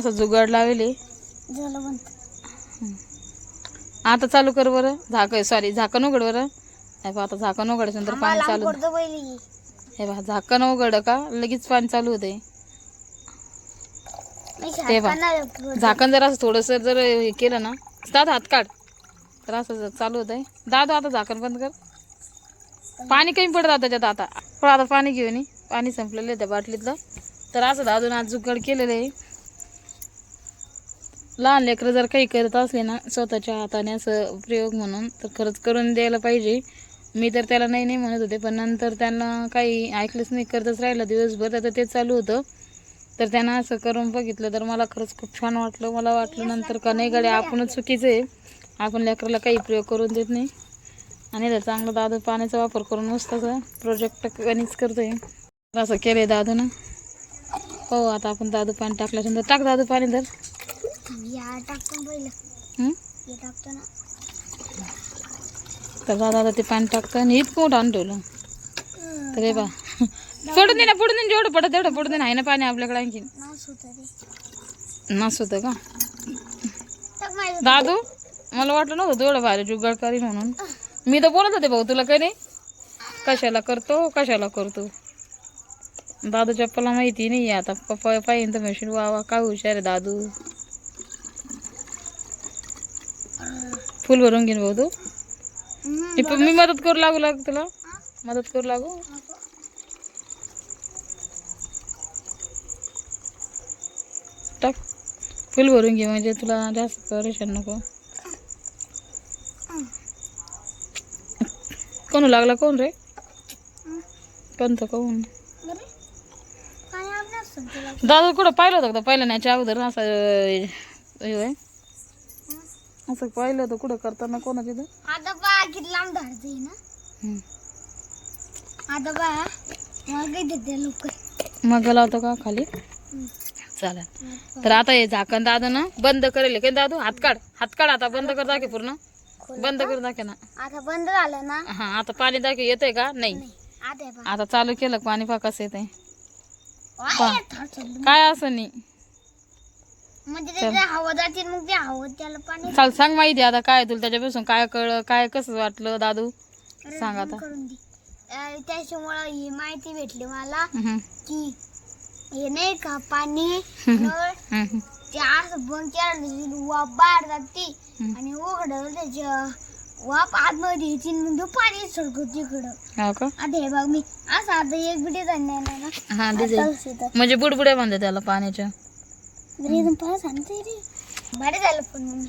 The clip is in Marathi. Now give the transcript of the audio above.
असं जुगाड लावले झालं बंद. आता चालू कर बरं. झाक सॉरी झाकण उघड बरं. हे बा आता झाकण उघडायचं नंतर पाणी चालू हे बा झाकण उघड का? लगेच पाणी चालू होते ते. शाळा झाकण जर असं थोडंसं जर हे केलं ना दादा हात काढ. तर असं चालू होत आहे दादा आता झाकण बंद कर. पाणी कमी पडत आता त्याच्यात आता. पण आता पाणी घेऊन पाणी संपलेलं आहे त्या बाटलीतलं. तर असं दादून आज जुगाड केलेलं आहे. लहान लेकरं जर काही करत असले ना स्वतःच्या हाताने असं प्रयोग म्हणून तर खरंच करून द्यायला पाहिजे. मी तर त्याला नाही नाही म्हणत होते पण नंतर त्यांना काही ऐकलंच नाही करतच राहिलं दिवसभर. आता ते चालू होतं. तर त्यांना असं करून बघितलं तर मला खरंच खूप छान वाटलं. मला वाटलं नंतर का नाही गाडी आपणच चुकीचं आहे. आपण लेकराला काही प्रयोग करून देत नाही. आणि तर चांगलं दादू पाण्याचा वापर करून मस्त प्रोजेक्ट कणीच करतो आहे असं केलं दादू ना हो आता आपण दादू पाणी टाकल्यानंतर टाक दादू पाणी तर. या टाकतो पहिलं हं? टाकतो ना. तर दादा आता ते पाणी टाकतं आणि इतकं मोठं आणून ठेवलं. तर हे बा सोडून दे ना पडून दे जेवढं पडत तेवढं पडून दे ना आहे ना पाणी आपल्याकडे आणखी नास होतं का? दादू मला वाटलं नव्हतं तेवढं भारी जुगाड करीन म्हणून. मी तर बोलत होते भाऊ तुला काही नाही कशाला करतो कशाला करतो? दादू चप्पला माहिती नाही आता. पप्पा पाहिजे तर मशीन वा वा काय हुशार आहे दादू. फुल भरून घेईन भाऊ तू. मी मी मदत करू लागू लाग तुला. मदत करू लागू. टाक. फुल भरून घे म्हणजे तुला जास्त परेशान नको. कोण लागला कोण रे? कोण असतं तुला? दादा कुठं पाहिलं होतं का पहिलं याच्या अगोदर असं. असं पाहिलं होतं कुठं करताना कोणा तिथं आता पहा किती लांब धाडते ना? हम्म. आता पहा मग देते लवकर. मग लावतो का खाली? चालेल. तर आता हे झाकण दादा ना बंद करेल. काय दादू हात काढ. हात काढ आता. बंद कर दाखे पूर्ण. बंद कर दाखे ना. आता बंद झालं ना? हा आता पाणी दाखे येतंय का? नाही. आता पहा आता चालू केलं. पाणी पा कसं येतंय. वाय, थाट चाललं. काय असं नाही. म्हणजे हवा जाते मग ते हवं त्याला पाणी चाल सांग माहिती आता काय तुला त्याच्यापासून काय कळलं काय कसं वाटलं दादू? सांग आता. करून दे. अं, त्याच्यामुळं ही माहिती भेटली मला हम्म, की हे नाही का पाणी हम्म. नळ हम्म, ते असं बंद केलं त्याची वाफ बाहेर जाते हम्म. आणि उघडलं त्याच्या वाफ आतमध्ये येते मग ते पाणी सडकत तिकडं. हो का? आता हे बघ मी असं आता एक बिडी जाणार ना हा डिझेल आता उशिरा. म्हणजे बुडबुड्या बांधते त्याला पाण्याच्या. बरं एकदम पास सांगते रे भारी झालं पण